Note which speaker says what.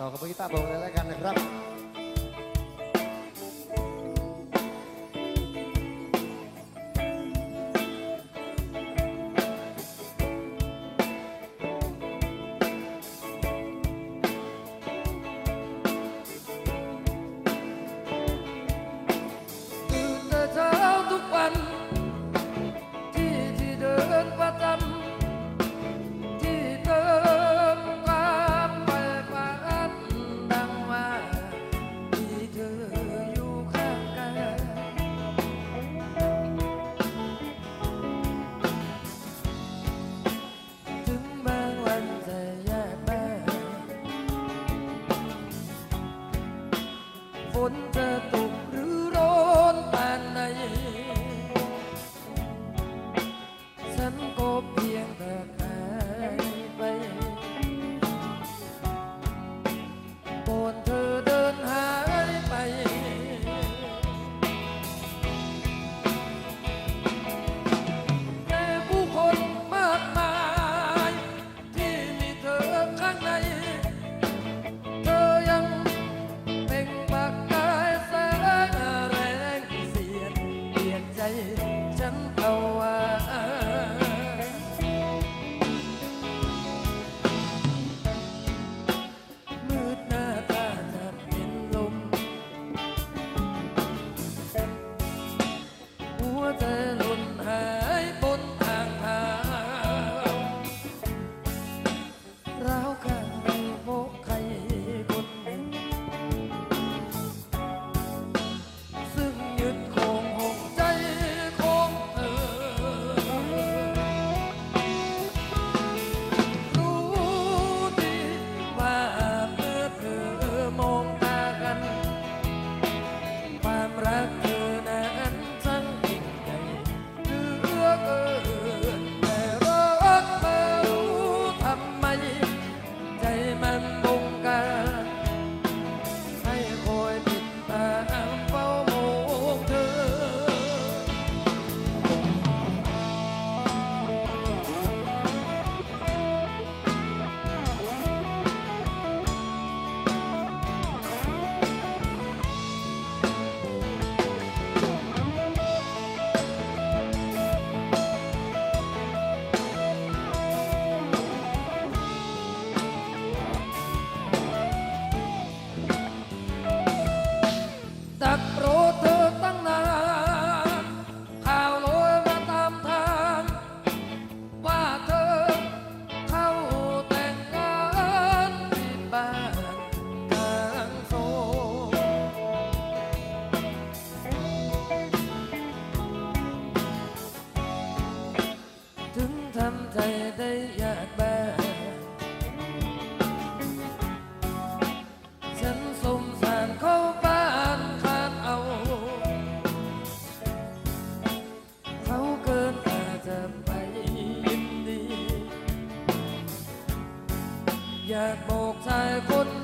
Speaker 1: Tau kita bau lele kan ngegrap. น
Speaker 2: เจอ ใจได้ยากแม่ฉันสมสารเขาบ้านขาดเอา เขาเกินอาจจะไปยินดี อยากบอกชายคน